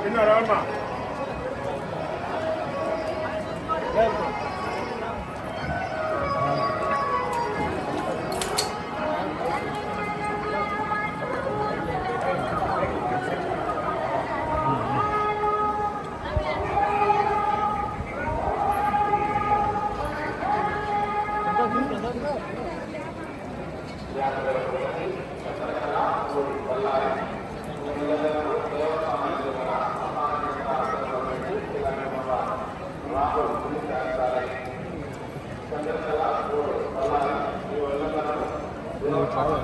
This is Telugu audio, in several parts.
Final arma. Lento.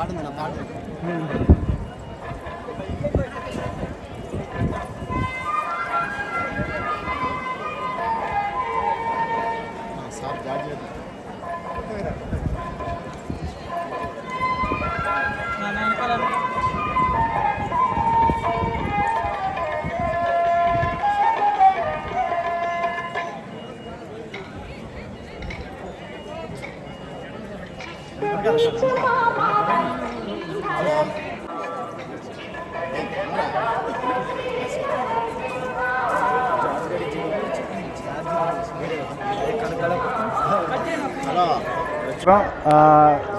பாடுங்க நான்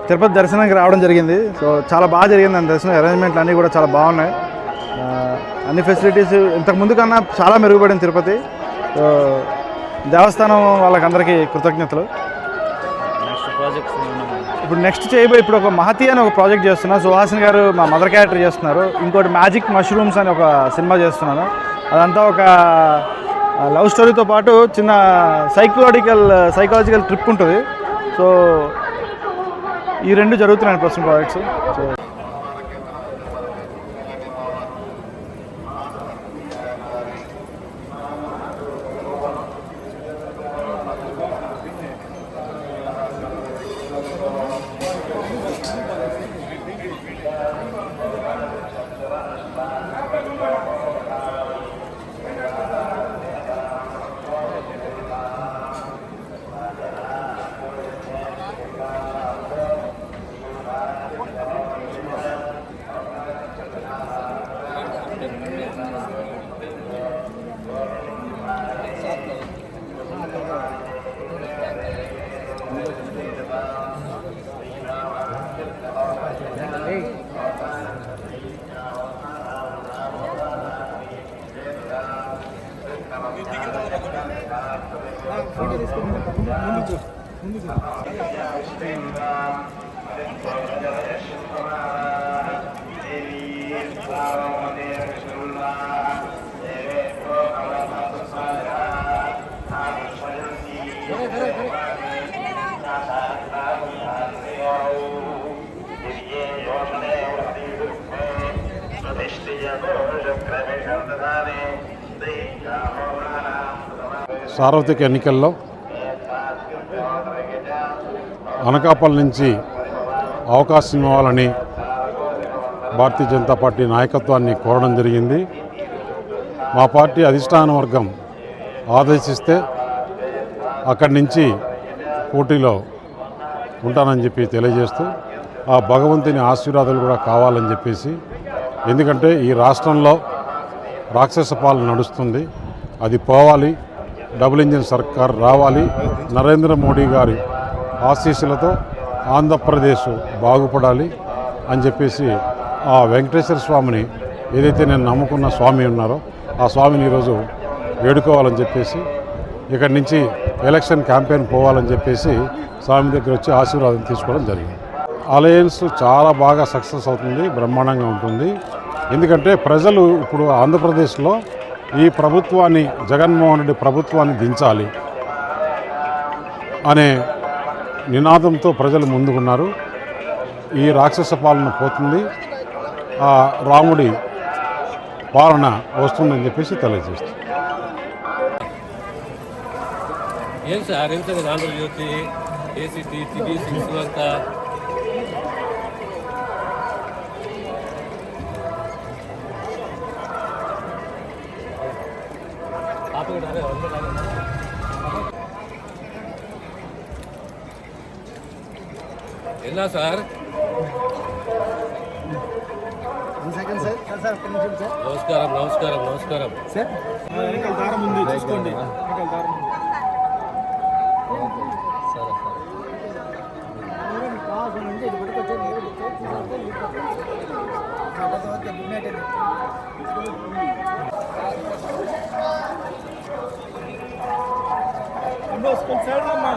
తిరుపతి దర్శనానికి రావడం జరిగింది. సో చాలా బాగా జరిగింది అంత దర్శనం. అరేంజ్మెంట్లు అన్నీ కూడా చాలా బాగున్నాయి. అన్ని ఫెసిలిటీస్ ఇంతకు ముందు కన్నా చాలా మెరుగుపడింది తిరుపతి. సో దేవస్థానం వాళ్ళకందరికీ కృతజ్ఞతలు. ప్రాజెక్ట్స్ ఇప్పుడు నెక్స్ట్ చేయబోయే ఇప్పుడు ఒక మహతి అని ఒక ప్రాజెక్ట్ చేస్తున్నాను సుహాసిని గారు మా మదర్ క్యారెక్టర్ చేస్తున్నారు. ఇంకోటి మ్యాజిక్ మష్రూమ్స్ అని ఒక సినిమా చేస్తున్నాను. అదంతా ఒక లవ్ స్టోరీతో పాటు చిన్న సైకలాజికల్ సైకలాజికల్ ట్రిప్ ఉంటుంది. సో ఈ రెండు జరుగుతున్నాయి ప్రస్తుతం ప్రాజెక్ట్స్ సో Krishna Guru సార్వత్రిక ఎన్నికల్లో అనకాపల్లి నుంచి అవకాశం ఇవ్వాలని భారతీయ జనతా పార్టీ నాయకత్వాన్ని కోరడం జరిగింది. మా పార్టీ అధిష్టాన వర్గం ఆదేశిస్తే అక్కడి నుంచి పోటీలో ఉంటానని చెప్పి తెలియజేస్తూ ఆ భగవంతుని ఆశీర్వాదాలు కూడా కావాలని చెప్పేసి ఎందుకంటే ఈ రాష్ట్రంలో రాక్షస పాలన నడుస్తుంది. అది పోవాలి. డబుల్ ఇంజిన్ సర్కార్ రావాలి. నరేంద్ర మోడీ గారి ఆశీస్సులతో ఆంధ్రప్రదేశ్ బాగుపడాలి అని చెప్పేసి ఆ వెంకటేశ్వర స్వామిని ఏదైతే నేను నమ్ముకున్న స్వామి ఉన్నారో ఆ స్వామిని ఈరోజు వేడుకోవాలని చెప్పేసి ఇక్కడి నుంచి ఎలక్షన్ క్యాంపెయిన్ పోవాలని చెప్పేసి స్వామి దగ్గర వచ్చి ఆశీర్వాదం తీసుకోవడం జరిగింది. అలయన్స్ చాలా బాగా సక్సెస్ అవుతుంది బ్రహ్మాండంగా ఉంటుంది. ఎందుకంటే ప్రజలు ఇప్పుడు ఆంధ్రప్రదేశ్లో ఈ ప్రభుత్వాన్ని జగన్మోహన్ రెడ్డి ప్రభుత్వాన్ని దించాలి అనే నినాదంతో ప్రజలు ముందుకున్నారు. ఈ రాక్షస పాలన పోతుంది. ఆ రాముడి పాలన వస్తుందని చెప్పేసి తెలియజేస్తుంది. ఏం సార్? ఏం సార్? ఆంధ్రజ్యోతి ఏసీటీ సిక్స్ అంతా ఎలా సార్ నమస్కారం నమస్కారం నమస్కారం సరే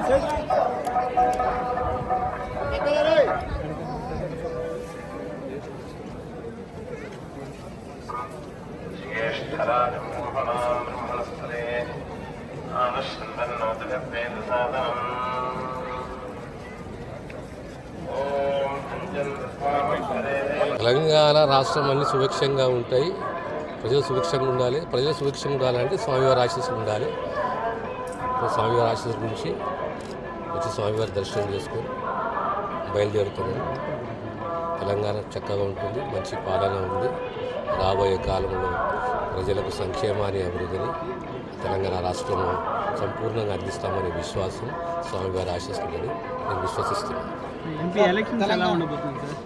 సరే తెలంగాణ రాష్ట్రం అన్ని సుభిక్షంగా ఉంటాయి. ప్రజలు సుభిక్షంగా ఉండాలి. ప్రజలు సుభిక్షంగా ఉండాలంటే స్వామివారి ఆశీస్సులు ఉండాలి. స్వామివారి ఆశీస్సుల గురించి వచ్చి స్వామివారి దర్శనం చేసుకొని బయలుదేరుతున్నాను తెలంగాణ చక్కగా ఉంటుంది మంచి పాలన ఉంది. రాబోయే కాలంలో ప్రజలకు సంక్షేమాన్ని అభివృద్ధిని తెలంగాణ రాష్ట్రము సంపూర్ణంగా అందిస్తామనే విశ్వాసం స్వామివారి ఆశిస్తుందని నేను విశ్వసిస్తున్నాను.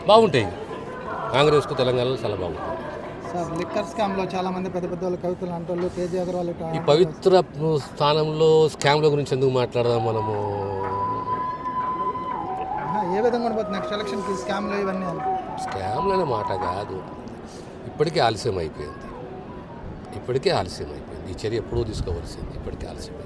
బాగుంటాయి. కాంగ్రెస్కు తెలంగాణలో చాలా బాగుంటుంది సార్ లిక్కర్ స్కామ్లో చాలా మంది పెద్ద పెద్ద వాళ్ళు కవితలు అగర్వాల్ ఈ పవిత్ర స్థానంలో స్కామ్ల గురించి ఎందుకు మాట్లాడదాం మనము? నెక్స్ట్ ఎలక్షన్కి స్కామ్లు ఇవన్నీ అని. స్కామ్లు అనే మాట కాదు. ఇప్పటికే ఆలస్యం అయిపోయింది ఇప్పటికే ఆలస్యం అయిపోయింది ఈ చర్య ఎప్పుడూ తీసుకోవాల్సింది. ఇప్పటికే ఆలస్యం